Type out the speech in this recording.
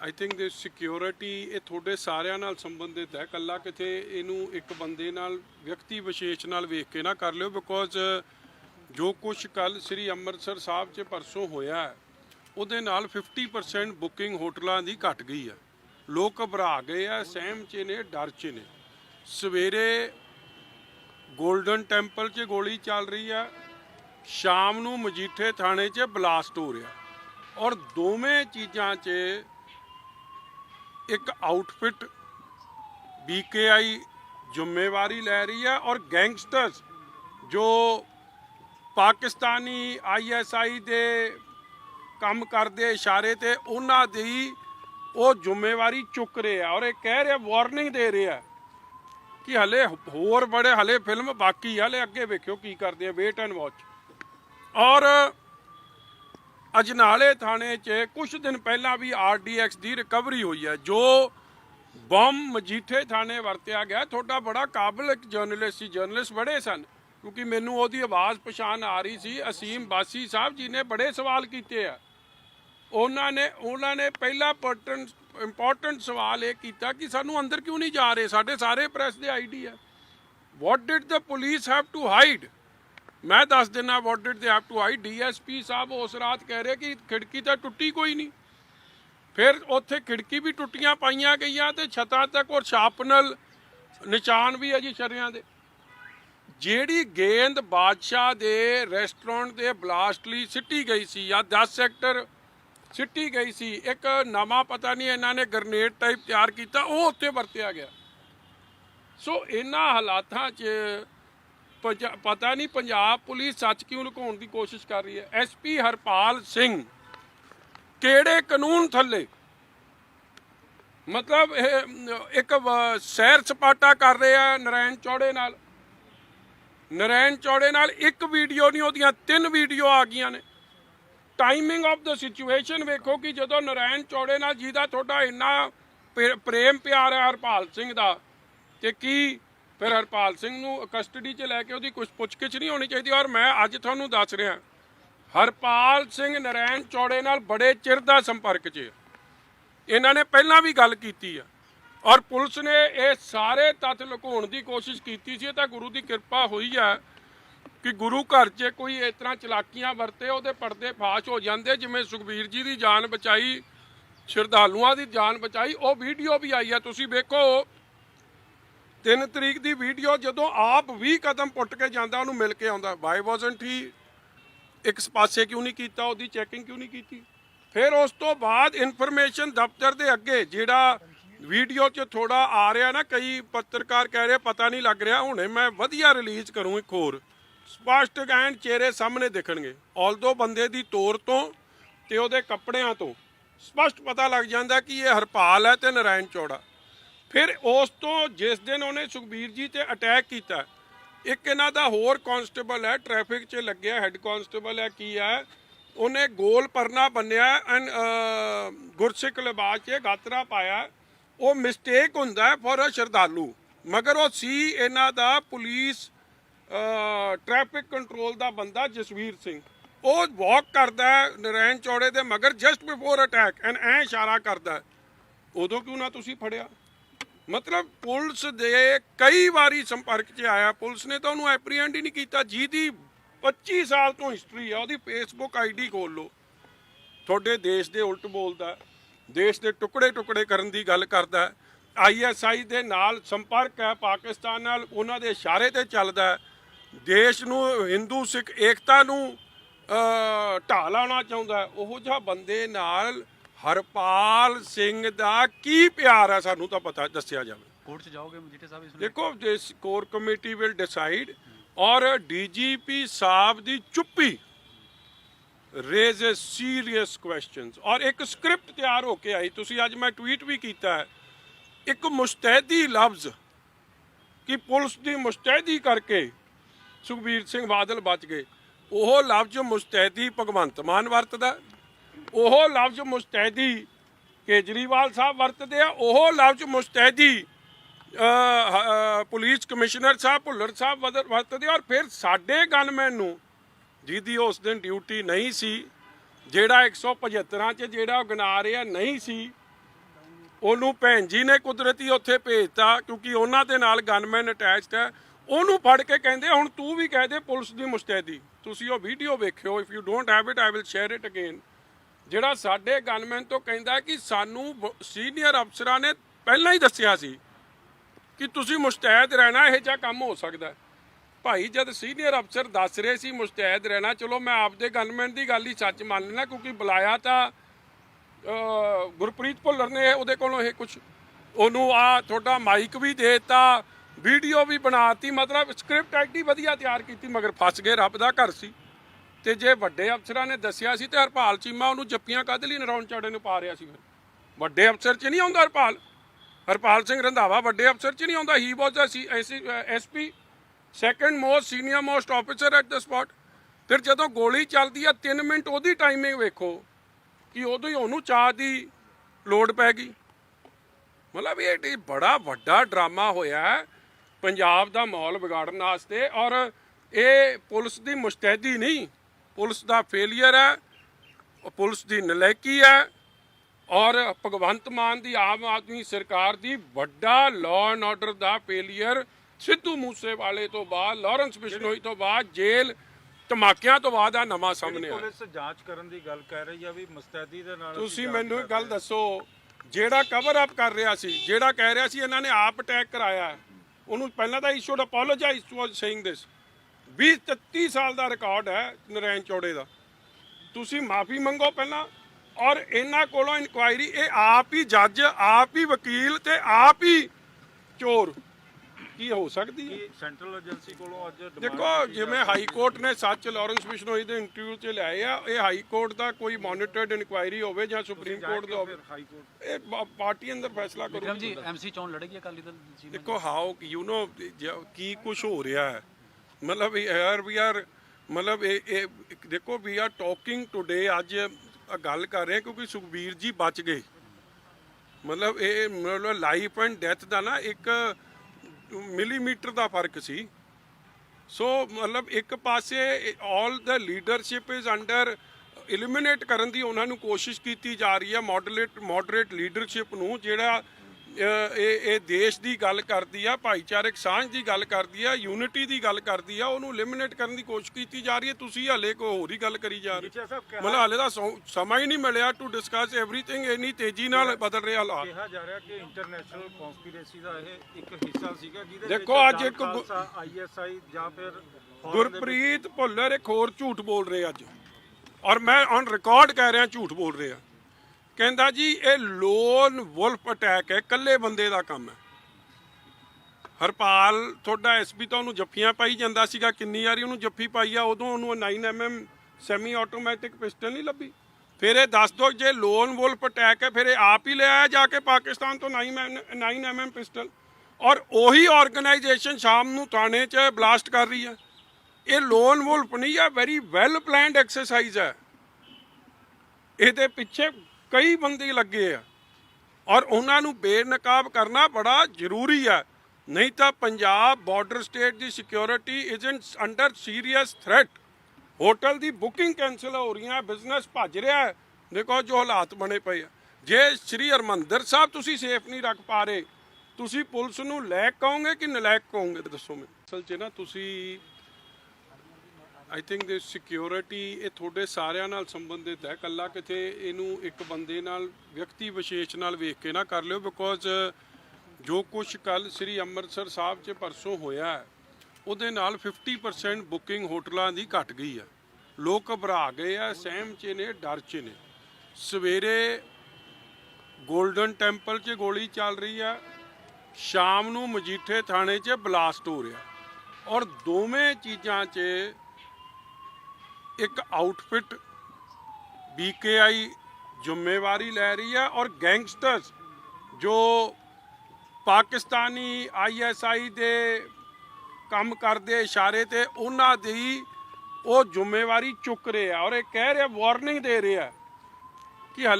I think ਦੇ security ਇਹ ਤੁਹਾਡੇ ਸਾਰਿਆਂ ਨਾਲ ਸੰਬੰਧਿਤ ਹੈ। ਕੱਲਾ ਕਿਤੇ ਇਹਨੂੰ ਇੱਕ ਬੰਦੇ ਨਾਲ, ਵਿਅਕਤੀ ਵਿਸ਼ੇਸ਼ ਨਾਲ ਵੇਖ ਕੇ ਨਾ ਕਰ ਲਿਓ ਬਿਕੋਜ਼ ਜੋ ਕੁਝ ਕੱਲ ਸ੍ਰੀ ਅੰਮ੍ਰਿਤਸਰ ਸਾਹਿਬ 'ਚ ਪਰਸੋਂ ਹੋਇਆ ਉਹਦੇ ਨਾਲ 50% ਬੁਕਿੰਗ ਹੋਟਲਾਂ ਦੀ ਘਟ ਗਈ ਹੈ। ਲੋਕ ਘਬਰਾ ਗਏ ਆ ਸਹਿਮ 'ਚ ਨੇ, ਡਰ 'ਚ ਨੇ। ਸਵੇਰੇ 골ਡਨ ਟੈਂਪਲ 'ਚ ਗੋਲੀ ਚੱਲ ਰਹੀ ਹੈ, ਸ਼ਾਮ ਨੂੰ ਮਜੀਠੇ ਥਾਣੇ 'ਚ ਬਲਾਸਟ ਹੋ ਰਿਹਾ। ਔਰ ਦੋਵੇਂ ਚੀਜ਼ਾਂ 'ਚ ਇੱਕ ਆਊਟਫਿਟ ਬੀਕੇਆਈ ਜ਼ਿੰਮੇਵਾਰੀ ਲੈ ਰਹੀ ਹੈ ਔਰ ਗੈਂਗਸਟਰਸ ਜੋ ਪਾਕਿਸਤਾਨੀ ਆਈਐਸਆਈ ਦੇ ਕੰਮ ਕਰਦੇ ਇਸ਼ਾਰੇ ਤੇ ਉਹਨਾਂ ਦੀ ਉਹ ਜ਼ਿੰਮੇਵਾਰੀ ਚੁੱਕ ਰਹੇ ਆ ਔਰ ਇਹ ਕਹਿ ਰਿਹਾ ਵਾਰਨਿੰਗ ਦੇ ਰਿਹਾ ਕਿ ਹਲੇ ਹੋਰ ਬੜੇ ਹਲੇ ਫਿਲਮ ਬਾਕੀ ਆ, ਹਲੇ ਅੱਗੇ ਵੇਖਿਓ ਕੀ ਕਰਦੇ ਆ ਵੇਟ ਐਂਡ ਵਾਚ ਔਰ ਅਜਨਾਲੇ ਥਾਣੇ 'ਚ ਕੁਝ ਦਿਨ ਪਹਿਲਾਂ ਵੀ ਆਰਡੀਐਕਸ ਦੀ ਰਿਕਵਰੀ ਹੋਈ ਹੈ, ਜੋ ਬੰਮ ਮਜੀਠੇ ਥਾਣੇ ਵਰਤਿਆ ਗਿਆ। ਤੁਹਾਡਾ ਬੜਾ ਕਾਬਲ ਇੱਕ ਜਰਨਲਿਸਟ ਸੀ ਜਰਨਲਿਸਟ ਬੜੇ ਸਨ, ਕਿਉਂਕਿ ਮੈਨੂੰ ਉਹਦੀ ਆਵਾਜ਼ ਪਛਾਣ ਆ ਰਹੀ ਸੀ। ਅਸੀਮ ਬਾਸੀ ਸਾਹਿਬ ਜੀ ਨੇ ਬੜੇ ਸਵਾਲ ਕੀਤੇ ਆ। ਉਹਨਾਂ ਨੇ ਉਹਨਾਂ ਨੇ ਪਹਿਲਾ ਇੰਪੋਰਟੈਂਟ ਇੰਪੋਰਟੈਂਟ ਸਵਾਲ ਇਹ ਕੀਤਾ ਕਿ ਸਾਨੂੰ ਅੰਦਰ ਕਿਉਂ ਨਹੀਂ ਜਾ ਰਹੇ? ਸਾਡੇ ਸਾਰੇ ਪ੍ਰੈਸ ਦੇ ਆਈਡੀ ਆ। What did the police have to hide ਮੈਂ ਦੱਸ ਦਿੰਦਾ what did they have to hide DSP ਸਾਹਿਬ ਉਸ ਰਾਤ ਕਹਿ ਰਹੇ ਕਿ ਖਿੜਕੀ ਤਾਂ ਟੁੱਟੀ ਕੋਈ ਨਹੀਂ। ਫਿਰ ਉੱਥੇ ਖਿੜਕੀ ਵੀ ਟੁੱਟੀਆਂ ਪਾਈਆਂ ਗਈਆਂ ਤੇ ਛਤਾਂ ਤੱਕ ਔਰ ਸ਼ਾਪਨਲ ਨਿਸ਼ਾਨ ਵੀ ਹੈ ਜੀ ਸ਼ਰਿਆਂ ਦੇ। ਜਿਹੜੀ ਗੇਂਦ ਬਾਦਸ਼ਾਹ ਦੇ ਰੈਸਟੋਰੈਂਟ ਦੇ ਬਲਾਸਟ ਲਈ ਸਿੱਟੀ ਗਈ ਸੀ, ਜਾਂ 10 ਸੈਕਟਰ ਸਿੱਟੀ ਗਈ ਸੀ, ਇੱਕ ਨਵਾਂ ਪਤਾ ਨਹੀਂ ਇਹਨਾਂ ਨੇ ਗ੍ਰਨੇਡ ਟਾਈਪ ਤਿਆਰ ਕੀਤਾ, ਉਹ ਉੱਥੇ ਵਰਤਿਆ ਗਿਆ। ਸੋ ਇਹਨਾਂ ਹਾਲਾਤਾਂ 'ਚ ਪਤਾ ਨਹੀਂ ਪੰਜਾਬ ਪੁਲਿਸ ਸੱਚ ਕਿਉਂ ਲੁਕਾਉਣ ਦੀ ਕੋਸ਼ਿਸ਼ ਕਰ ਰਹੀ ਹੈ? ਐਸਪੀ ਹਰਪਾਲ ਸਿੰਘ, ਕਿਹੜੇ ਕਾਨੂੰਨ ਥੱਲੇ? ਮਤਲਬ ਇੱਕ ਸੈਰ ਸਪਾਟਾ ਕਰ ਰਿਹਾ ਨਰੈਣ ਚੌੜੇ ਨਾਲ। ਨਰੈਣ ਚੌੜੇ ਨਾਲ ਇੱਕ ਵੀਡੀਓ ਨਹੀਂ, ਉਹਦੀਆਂ ਤਿੰਨ ਵੀਡੀਓ ਆ ਗਈਆਂ ਨੇ। ਟਾਈਮਿੰਗ ਆਫ ਦਾ ਸਿਚੁਏਸ਼ਨ ਵੇਖੋ ਕਿ ਜਦੋਂ ਨਰੈਣ ਚੌੜੇ ਨਾਲ ਜਿਹਦਾ ਤੁਹਾਡਾ ਇੰਨਾ ਪ੍ਰੇਮ ਪਿਆਰ ਹੈ ਹਰਪਾਲ ਸਿੰਘ ਦਾ ਕਿ ਕੀ ਫਿਰ ਹਰਪਾਲ ਸਿੰਘ ਨੂੰ ਕਸਟਡੀ 'ਚ ਲੈ ਕੇ ਉਹਦੀ ਕੁਝ ਪੁੱਛਗਿੱਛ ਨਹੀਂ ਹੋਣੀ ਚਾਹੀਦੀ ਔਰ ਮੈਂ ਅੱਜ ਤੁਹਾਨੂੰ ਦੱਸ ਰਿਹਾ ਹਰਪਾਲ ਸਿੰਘ ਨਰੈਣ ਚੌੜੇ ਨਾਲ ਬੜੇ ਚਿਰ ਦਾ ਸੰਪਰਕ 'ਚ ਇਹਨਾਂ ਨੇ ਪਹਿਲਾਂ ਵੀ ਗੱਲ ਕੀਤੀ ਆ ਔਰ ਪੁਲਿਸ ਨੇ ਇਹ ਸਾਰੇ ਤੱਥ ਲੁਕਾਉਣ ਦੀ ਕੋਸ਼ਿਸ਼ ਕੀਤੀ ਸੀ ਤਾਂ ਗੁਰੂ ਦੀ ਕਿਰਪਾ ਹੋਈ ਆ ਕਿ ਗੁਰੂ ਘਰ 'ਚ ਕੋਈ ਇਸ ਤਰ੍ਹਾਂ ਚਲਾਕੀਆਂ ਵਰਤੇ, ਉਹਦੇ ਪਰਦੇ ਫਾਸ਼ ਹੋ ਜਾਂਦੇ, ਜਿਵੇਂ ਸੁਖਬੀਰ ਜੀ ਦੀ ਜਾਨ ਬਚਾਈ, ਸ਼ਰਧਾਲੂਆਂ ਦੀ ਜਾਨ ਬਚਾਈ, ਉਹ ਵੀਡੀਓ ਵੀ ਆਈ ਆ, ਤੁਸੀਂ ਵੇਖੋ 3 ਤਰੀਕ ਦੀ ਵੀਡੀਓ ਜਦੋਂ ਆਪ 20 ਕਦਮ ਪੁੱਟ ਕੇ ਜਾਂਦਾ, ਉਹਨੂੰ ਮਿਲ ਕੇ ਆਉਂਦਾ। ਵਾਈ ਵਾਸਨਟ ਹੀ ਇੱਕ ਪਾਸੇ ਕਿਉਂ ਨਹੀਂ ਕੀਤਾ, ਉਹਦੀ ਚੈਕਿੰਗ ਕਿਉਂ ਨਹੀਂ ਕੀਤੀ? ਫਿਰ ਉਸ ਤੋਂ ਬਾਅਦ ਇਨਫੋਰਮੇਸ਼ਨ ਦਫ਼ਤਰ ਦੇ ਅੱਗੇ ਜਿਹੜਾ ਵੀਡੀਓ 'ਚ ਥੋੜਾ ਆ ਰਿਹਾ ਨਾ, ਕਈ ਪੱਤਰਕਾਰ ਕਹਿ ਰਹੇ, ਪਤਾ ਨਹੀਂ ਲੱਗ ਰਿਹਾ, ਹੁਣੇ ਮੈਂ ਵਧੀਆ ਰਿਲੀਜ਼ ਕਰੂੰ ਇੱਕ ਹੋਰ। ਸਪਸ਼ਟ ਐਂਡ ਚਿਹਰੇ ਸਾਹਮਣੇ ਦਿਖਣਗੇ। ਆਲਦੋ ਬੰਦੇ ਦੀ ਤੋਰ ਤੋਂ ਤੇ ਉਹਦੇ ਕੱਪੜਿਆਂ ਤੋਂ ਸਪਸ਼ਟ ਪਤਾ ਲੱਗ ਜਾਂਦਾ ਕਿ ਇਹ ਹਰਪਾਲ ਹੈ ਤੇ ਨਰਾਇਣ ਚੌੜਾ। ਫਿਰ ਉਸ ਤੋਂ ਜਿਸ ਦਿਨ ਉਹਨੇ ਸੁਖਬੀਰ ਜੀ ਤੇ ਅਟੈਕ ਕੀਤਾ, ਇੱਕ ਇਹਨਾਂ ਦਾ ਹੋਰ ਕਾਂਸਟੇਬਲ ਹੈ ਟ੍ਰੈਫਿਕ 'ਚ ਲੱਗਿਆ ਹੈੱਡ ਕਾਂਸਟੇਬਲ ਹੈ, ਕੀ ਹੈ, ਉਹਨੇ ਗੋਲ ਪਰਨਾ ਬੰਨਿਆ ਐਂਡ ਗੁਰਸਿੱਖ ਲਿਬਾਸ 'ਚ ਗਾਤਰਾ ਪਾਇਆ। ਉਹ ਮਿਸਟੇਕ ਹੁੰਦਾ ਹੈ ਫॉर ਅ ਸ਼ਰਧਾਲੂ, ਮਗਰ ਉਹ ਸੀ ਇਹਨਾਂ ਦਾ ਪੁਲਿਸ ਟ੍ਰੈਫਿਕ ਕੰਟਰੋਲ ਦਾ ਬੰਦਾ ਜਸਵੀਰ ਸਿੰਘ। ਉਹ ਵਾਕ ਕਰਦਾ ਹੈ ਨਰੈਣ ਚੌੜੇ ਦੇ ਮਗਰ ਜਸਟ ਬਿਫੋਰ ਅਟੈਕ ਐਂਡ ਐ ਇਸ਼ਾਰਾ ਕਰਦਾ ਉਦੋਂ ਕਿਉਂ ਨਾ ਤੁਸੀਂ ਫੜਿਆ? ਮਤਲਬ ਪੁਲਿਸ ਦੇ ਕਈ ਵਾਰੀ ਸੰਪਰਕ 'ਚ ਆਇਆ, ਪੁਲਿਸ ਨੇ ਤਾਂ ਉਹਨੂੰ ਐਪਰੀਹੈਂਡ ਹੀ ਨਹੀਂ ਕੀਤਾ। ਜਿਹਦੀ 25 ਸਾਲ ਤੋਂ ਹਿਸਟਰੀ ਆ, ਉਹਦੀ ਫੇਸਬੁੱਕ ਆਈਡੀ ਖੋਲ ਲਓ। ਤੁਹਾਡੇ ਦੇਸ਼ ਦੇ ਉਲਟ ਬੋਲਦਾ, ਦੇਸ਼ ਦੇ ਟੁਕੜੇ ਟੁਕੜੇ ਕਰਨ ਦੀ ਗੱਲ ਕਰਦਾ। ਆਈਐਸਆਈ ਦੇ ਨਾਲ ਸੰਪਰਕ ਹੈ, ਪਾਕਿਸਤਾਨ ਨਾਲ ਉਹਨਾਂ ਦੇ ਇਸ਼ਾਰੇ ਤੇ ਚੱਲਦਾ ਦੇਸ਼ ਨੂੰ, ਹਿੰਦੂ, ਸਿੱਖ ਏਕਤਾ ਨੂੰ ਢਾਹ ਲਾਉਣਾ ਚਾਹੁੰਦਾ ਉਹੋ ਜਿਹਾ ਬੰਦੇ ਨਾਲ ਹਰਪਾਲ ਸਿੰਘ ਦਾ ਕੀ ਪਿਆਰ ਹੈ ਸਾਨੂੰ ਤਾਂ ਪਤਾ ਦੱਸਿਆ ਜਾਵੇ। ਕੋਰਟ 'ਚ ਜਾਓਗੇ ਮਜੀਠੇ ਸਾਹਿਬ ਇਸ ਨੂੰ ਦੇਖੋ this core committee will decide ਔਰ ਡੀਜੀਪੀ ਸਾਹਿਬ ਦੀ ਚੁੱਪੀ ਰੇਜ਼ ਅ ਸੀਰੀਅਸ ਕੁਐਸਚਨਸ ਔਰ ਇੱਕ ਸਕ੍ਰਿਪਟ ਤਿਆਰ ਹੋ ਕੇ ਆਈ। ਤੁਸੀਂ ਅੱਜ ਮੈਂ ਟਵੀਟ ਵੀ ਕੀਤਾ ਹੈ। ਇੱਕ ਮੁਸਤੈਦੀ ਲਫ਼ਜ਼ ਕਿ ਪੁਲਿਸ ਦੀ ਮੁਸਤੈਦੀ ਕਰਕੇ ਸੁਖਬੀਰ ਸਿੰਘ ਬਾਦਲ ਬਚ ਗਏ। ਉਹ ਲਫ਼ਜ਼ ਮੁਸਤੈਦੀ ਭਗਵੰਤ ਮਾਨ ਵਰਤਦਾ ਉਹ ਲਫ਼ਜ਼ ਮੁਸਤੈਦੀ ਕੇਜਰੀਵਾਲ ਸਾਹਿਬ ਵਰਤਦੇ ਆ, ਉਹ ਲਫ਼ਜ਼ ਮੁਸਤੈਦੀ ਪੁਲਿਸ ਕਮਿਸ਼ਨਰ ਸਾਹਿਬ, ਭੁੱਲਰ ਸਾਹਿਬ ਵਦਰ- ਵਰਤਦੇ ਔਰ ਫਿਰ ਸਾਡੇ ਗਨਮੈਨ ਨੂੰ, ਜਿਹਦੀ ਉਸ ਦਿਨ ਡਿਊਟੀ ਨਹੀਂ ਸੀ, ਜਿਹੜਾ 175 ਚ ਜਿਹੜਾ ਉਹ ਗਿਣਾ ਰਿਹਾ ਨਹੀਂ ਸੀ, ਉਹਨੂੰ ਭੈਣ ਜੀ ਨੇ ਕੁਦਰਤੀ ਉੱਥੇ ਭੇਜਤਾ, ਕਿਉਂਕਿ ਉਹਨਾਂ ਦੇ ਨਾਲ ਗਨਮੈਨ ਅਟੈਚਡ ਹੈ, ਉਹਨੂੰ ਫੜ ਕੇ ਕਹਿੰਦੇ, ਹੁਣ ਤੂੰ ਵੀ ਕਹਿ ਦੇ ਪੁਲਿਸ ਦੀ ਮੁਸਤੈਦੀ, ਤੁਸੀਂ ਉਹ ਵੀਡੀਓ ਵੇਖਿਓ if you don't have it I will share it again ਜਿਹੜਾ ਸਾਡੇ ਗਨਮੈਨ ਤੋਂ ਕਹਿੰਦਾ ਕਿ ਸਾਨੂੰ ਸੀਨੀਅਰ ਅਫਸਰਾਂ ਨੇ ਪਹਿਲਾਂ ਹੀ ਦੱਸਿਆ ਸੀ ਕਿ ਤੁਸੀਂ ਮੁਸ਼ਤੈਦ ਰਹਿਣਾ, ਇਹ ਜਿਹਾ ਕੰਮ ਹੋ ਸਕਦਾ ਭਾਈ, ਜਦ ਸੀਨੀਅਰ ਅਫਸਰ ਦੱਸ ਰਹੇ ਸੀ ਮੁਸ਼ਤੈਦ ਰਹਿਣਾ, ਚਲੋ ਮੈਂ ਆਪਦੇ ਗਨਮੈਨ ਦੀ ਗੱਲ ਹੀ ਸੱਚ ਮੰਨ ਲੈਣਾ ਕਿਉਂਕਿ ਬੁਲਾਇਆ ਤਾਂ ਗੁਰਪ੍ਰੀਤ ਭੁੱਲਰ ਨੇ ਉਹਦੇ ਕੋਲੋਂ ਇਹ ਕੁਝ ਉਹਨੂੰ ਆ ਤੁਹਾਡਾ ਮਾਈਕ ਵੀ ਦੇਤਾ, ਵੀਡੀਓ ਵੀ ਬਣਾਤੀ, ਮਤਲਬ ਸਕ੍ਰਿਪਟ ਐਡੀ ਵਧੀਆ ਤਿਆਰ ਕੀਤੀ, ਮਗਰ ਫਸ ਗਏ, ਰੱਬ ਦਾ ਘਰ ਸੀ। ਤੇ ਜੇ ਵੱਡੇ ਅਫਸਰਾਂ ਨੇ ਦੱਸਿਆ ਸੀ ਤੇ ਹਰਪਾਲ ਚੀਮਾ ਉਹਨੂੰ ਜੱਪੀਆਂ ਕੱਢ ਲਈ ਨਰਾਉਣ ਚੌੜੇ ਨੂੰ ਪਾ ਰਿਹਾ ਸੀ ਫਿਰ। ਵੱਡੇ ਅਫਸਰ 'ਚ ਨਹੀਂ ਆਉਂਦਾ ਹਰਪਾਲ? ਹਰਪਾਲ ਸਿੰਘ ਰੰਧਾਵਾ ਵੱਡੇ ਅਫਸਰ 'ਚ ਨਹੀਂ ਆਉਂਦਾ? He was the SP second most senior most officer at the spot ਫਿਰ ਜਦੋਂ ਗੋਲੀ ਚੱਲਦੀ ਆ 3 ਮਿੰਟ ਉਹਦੀ ਟਾਈਮਿੰਗ ਵੇਖੋ ਕਿ ਉਦੋਂ ਹੀ ਉਹਨੂੰ ਚਾਹ ਦੀ ਲੋੜ ਪੈ ਗਈ। ਮਤਲਬ ਇਹ ਬੜਾ ਵੱਡਾ ਡਰਾਮਾ ਹੋਇਆ ਪੰਜਾਬ ਦਾ ਮਾਹੌਲ ਵਿਗਾੜਨ ਵਾਸਤੇ ਔਰ ਇਹ ਪੁਲਿਸ ਦੀ ਮੁਸ਼ਤੈਦੀ ਨਹੀਂ ਪੁਲਿਸ ਦਾ ਫੇਲਿਅਰ ਹੈ ਪੁਲਿਸ ਦੀ ਨਲਾਇਕੀ ਹੈ ਔਰ ਭਗਵੰਤ ਮਾਨ ਦੀ ਆਮ ਆਦਮੀ ਸਰਕਾਰ ਦੀ ਵੱਡਾ ਲਾਅ ਐਂਡ ਆਰਡਰ ਦਾ ਫੇਲਿਅਰ ਸਿੱਧੂ ਮੂਸੇਵਾਲੇ ਤੋਂ ਬਾਅਦ ਲਾਰੈਂਸ ਬਿਸ਼ਨੋਈ ਤੋਂ ਬਾਅਦ ਜੇਲ੍ਹ ਧਮਾਕਿਆਂ ਤੋਂ ਬਾਅਦ ਆ ਨਵਾਂ ਸਾਹਮਣੇ ਆਇਆ ਪੁਲਿਸ ਜਾਂਚ ਕਰਨ ਦੀ ਗੱਲ ਕਹਿ ਰਹੀ ਆ ਵੀ ਮੁਸਤੈਦੀ ਦੇ ਨਾਲ ਤੁਸੀਂ ਮੈਨੂੰ ਕਰ ਇੱਕ ਗੱਲ। ਦੱਸੋ ਜਿਹੜਾ ਕਵਰ ਅਪ ਕਰ ਰਿਹਾ ਸੀ ਜਿਹੜਾ ਕਹਿ ਰਿਹਾ ਸੀ ਇਹਨਾਂ ਨੇ ਆਪ ਅਟੈਕ ਕਰਾਇਆ ਉਹਨੂੰ ਪਹਿਲਾਂ ਤਾਂ ਹੀ should apologise to saying this 20 33 ਸਾਲ ਦਾ ਰਿਕਾਰਡ ਹੈ ਨਰੈਣ ਚੌੜੇ ਦਾ। ਤੁਸੀਂ ਮਾਫੀ ਮੰਗੋ ਪਹਿਲਾਂ ਔਰ ਇਹਨਾਂ ਕੋਲੋਂ ਇਨਕੁਆਇਰੀ ਇਹ ਆਪ ਹੀ ਜੱਜ ਆਪ ਹੀ ਵਕੀਲ ਤੇ ਆਪ ਹੀ ਚੋਰ। ਕੀ ਹੋ ਸਕਦੀ ਹੈ? ਸੈਂਟਰਲ ਏਜੰਸੀ ਕੋਲੋਂ ਅੱਜ ਦੇਖੋ ਜਿਵੇਂ ਹਾਈ ਕੋਰਟ ਨੇ ਸੱਚ ਲਾਰੈਂਸ ਬਿਸ਼ਨੋਈ ਦੇ ਇੰਟਰਵਿਊ 'ਚ ਲਿਆਏ ਆ ਇਹ ਹਾਈ ਕੋਰਟ ਦਾ ਕੋਈ ਮੋਨੀਟਰਡ ਇਨਕੁਆਇਰੀ ਹੋਵੇ ਜਾਂ ਸੁਪਰੀਮ ਕੋਰਟ ਦਾ ਹੋਵੇ। ਇਹ ਪਾਰਟੀ ਅੰਦਰ ਫੈਸਲਾ ਕਰੂਗੀ ਜੀ ਐਮਸੀ ਚੋਣ ਲੜੇਗੀ ਅਕਾਲੀ ਦਲ ਜੀ? ਦੇਖੋ ਹਾਊ ਯੂ نو ਕੀ ਕੁਝ ਹੋ ਰਿਹਾ ਹੈ। ਮਤਲਬ ਯਾਰ ਵੀ ਆਰ ਮਤਲਬ ਇਹ ਇਹ ਦੇਖੋ ਵੀ ਆਰ ਟਾਕਿੰਗ ਟੁਡੇ ਅੱਜ ਗੱਲ ਕਰ ਰਹੇ ਕਿਉਂਕਿ ਸੁਖਬੀਰ ਜੀ ਬਚ ਗਏ। ਮਤਲਬ ਇਹ ਮਤਲਬ ਲਾਈਫ ਐਂਡ ਡੈਥ ਦਾ ਨਾ ਇੱਕ ਮਿਲੀਮੀਟਰ ਦਾ ਫ਼ਰਕ ਸੀ। ਸੋ ਮਤਲਬ ਇੱਕ ਪਾਸੇ 올 ਦਾ ਲੀਡਰਸ਼ਿਪ ਇਜ਼ ਅੰਡਰ ਇਲੀਮੀਨੇਟ ਕਰਨ ਦੀ ਉਹਨਾਂ ਨੂੰ ਕੋਸ਼ਿਸ਼ ਕੀਤੀ ਜਾ ਰਹੀ ਹੈ ਮੋਡਰੇਟ ਮੋਡਰੇਟ ਲੀਡਰਸ਼ਿਪ ਨੂੰ ਜਿਹੜਾ ਇਹ ਇਹ ਦੇਸ਼ ਦੀ ਗੱਲ ਕਰਦੀ ਆ ਭਾਈਚਾਰਕ ਸਾਂਝ ਦੀ ਗੱਲ ਕਰਦੀ ਆ ਯੂਨਿਟੀ ਦੀ ਗੱਲ ਕਰਦੀ ਆ ਉਹਨੂੰ ਇਲੀਮੀਨੇਟ ਕਰਨ ਦੀ ਕੋਸ਼ਿਸ਼ ਕੀਤੀ ਜਾ ਰਹੀ ਹੈ। ਤੁਸੀਂ ਹਲੇ ਕੋਈ ਹੋਰ ਹੀ ਗੱਲ ਕਰੀ ਜਾ ਰਹੇ ਮਤਲਬ ਹਲੇ ਸੌ- ਸਮਾਂ ਹੀ ਨਹੀਂ ਮਿਲਿਆ ਟੂ ਡਿਸਕਸ ਐਵਰੀਥਿੰਗ ਇੰਨੀ ਤੇਜ਼ੀ ਨਾਲ ਬਦਲ ਰਿਹਾ ਹਾਲਾਤ। ਕਿਹਾ ਜਾ ਰਿਹਾ ਕਿ ਇੰਟਰਨੈਸ਼ਨਲ ਕਨਸਪੀਰੇਸੀ ਦਾ ਇਹ ਇੱਕ ਹਿੱਸਾ ਸੀਗਾ ਜਿਹਦੇ ਦੇਖੋ, ਅੱਜ ਇੱਕ ਆਈਐਸਆਈ ਜਾਂ ਫਿਰ ਦੇ ਗੁਰਪ੍ਰੀਤ ਭੁੱਲਰ ਇੱਕ ਹੋਰ ਝੂਠ ਬੋਲ ਰਹੇ ਅੱਜ। ਔਰ ਮੈਂ ਔਨ ਰਿਕਾਰਡ ਕਹਿ ਰਿਹਾ ਝੂਠ ਬੋਲ ਰਿਹਾ ਕਹਿੰਦਾ ਜੀ, ਇਹ ਲੋਨ ਵੁਲਫ ਅਟੈਕ ਹੈ, ਇਕੱਲੇ ਬੰਦੇ ਦਾ ਕੰਮ ਹੈ। ਹਰਪਾਲ, ਤੁਹਾਡਾ ਐਸਪੀ ਤਾਂ ਉਹਨੂੰ ਜੱਫੀਆਂ ਪਾਈ ਜਾਂਦਾ ਸੀਗਾ, ਕਿੰਨੀ ਵਾਰੀ ਉਹਨੂੰ ਜੱਫੀ ਪਾਈ ਆ, ਉਦੋਂ ਉਹਨੂੰ 9mm ਸੈਮੀ ਆਟੋਮੈਟਿਕ ਪਿਸਟਲ ਨਹੀਂ ਲੱਭੀ। ਫਿਰ ਇਹ ਦੱਸ ਦੋ ਜੇ ਲੋਨ ਵੁਲਫ ਅਟੈਕ ਹੈ, ਫਿਰ ਇਹ ਆਪ ਹੀ ਲਿਆਇਆ ਜਾ ਕੇ ਪਾਕਿਸਤਾਨ ਤੋਂ 9mm ਪਿਸਟਲ ਔਰ ਉਹੀ ਆਰਗੇਨਾਈਜੇਸ਼ਨ ਸ਼ਾਮ ਨੂੰ ਥਾਣੇ 'ਚ ਬਲਾਸਟ ਕਰ ਰਹੀ ਹੈ। ਇਹ ਲੋਨ ਵੁਲਫ ਨਹੀਂ ਹੈ ਵੈਰੀ ਵੈਲ ਪਲਾਨਡ ਐਕਸਰਸਾਈਜ਼ ਹੈ। ਇਹਦੇ ਪਿੱਛੇ ਕਈ ਬੰਦੇ ਲੱਗੇ ਆ। ਔਰ ਉਹਨਾਂ ਨੂੰ ਬੇਨਕਾਬ ਕਰਨਾ ਬੜਾ ਜ਼ਰੂਰੀ ਹੈ ਨਹੀਂ ਤਾਂ Punjab border state the security isn't under serious threat hotel the booking cancel ਹੋ ਰਹੀਆਂ ਬਿਜ਼ਨਸ ਭੱਜ ਰਿਹਾ ਹੈ। ਦੇਖੋ ਜੋ ਹਾਲਾਤ ਬਣੇ ਪਏ ਆ। ਜੇ ਸ੍ਰੀ ਹਰਮੰਦਰ ਸਾਹਿਬ ਤੁਸੀਂ ਸੇਫ ਨਹੀਂ ਰੱਖ ਪਾ ਰਹੇ, ਤੁਸੀਂ ਪੁਲਿਸ ਨੂੰ ਲੈਕ ਕਹੋਗੇ ਕਿ ਨਲਾਇਕ ਕਹੋਗੇ ਦੱਸੋ ਮੈਨੂੰ? ਅਸਲ 'ਚ ਨਾ ਤੁਸੀਂ ਆਈ ਥਿੰਕ ਦੇ ਸਿਕਿਉਰਿਟੀ ਇਹ ਤੁਹਾਡੇ ਸਾਰਿਆਂ ਨਾਲ ਸੰਬੰਧਿਤ ਹੈ। ਕੱਲਾ ਕਿਤੇ ਇਹਨੂੰ ਇੱਕ ਬੰਦੇ ਨਾਲ, ਵਿਅਕਤੀ ਵਿਸ਼ੇਸ਼ ਨਾਲ ਵੇਖ ਕੇ ਨਾ ਕਰ ਲਿਓ ਬਿਕੋਜ਼ ਜੋ ਕੁਝ ਕੱਲ ਸ੍ਰੀ ਅੰਮ੍ਰਿਤਸਰ ਸਾਹਿਬ 'ਚ ਪਰਸੋਂ ਹੋਇਆ ਉਹਦੇ ਨਾਲ 50% ਬੁਕਿੰਗ ਹੋਟਲਾਂ ਦੀ ਘਟ ਗਈ ਹੈ। ਲੋਕ ਘਬਰਾ ਗਏ ਆ ਸਹਿਮ 'ਚ ਨੇ, ਡਰ 'ਚ ਨੇ। ਸਵੇਰੇ 골ਡਨ ਟੈਂਪਲ 'ਚ ਗੋਲੀ ਚੱਲ ਰਹੀ ਹੈ, ਸ਼ਾਮ ਨੂੰ ਮਜੀਠੇ ਥਾਣੇ 'ਚ ਬਲਾਸਟ ਹੋ ਰਿਹਾ। ਔਰ ਦੋਵੇਂ ਚੀਜ਼ਾਂ 'ਚ ਇੱਕ ਆਊਟਫਿਟ ਬੀਕੇਆਈ ਜ਼ਿੰਮੇਵਾਰੀ ਲੈ ਰਹੀ ਹੈ ਔਰ ਗੈਂਗਸਟਰਸ ਜੋ ਪਾਕਿਸਤਾਨੀ ਆਈਐਸਆਈ ਦੇ ਕੰਮ ਕਰਦੇ ਇਸ਼ਾਰੇ ਤੇ ਉਹਨਾਂ ਦੀ ਉਹ ਜ਼ਿੰਮੇਵਾਰੀ ਚੁੱਕ ਰਹੇ ਆ ਔਰ ਇਹ ਕਹਿ ਰਿਹਾ ਵਾਰਨਿੰਗ ਦੇ ਰਿਹਾ ਕਿ ਹਲੇ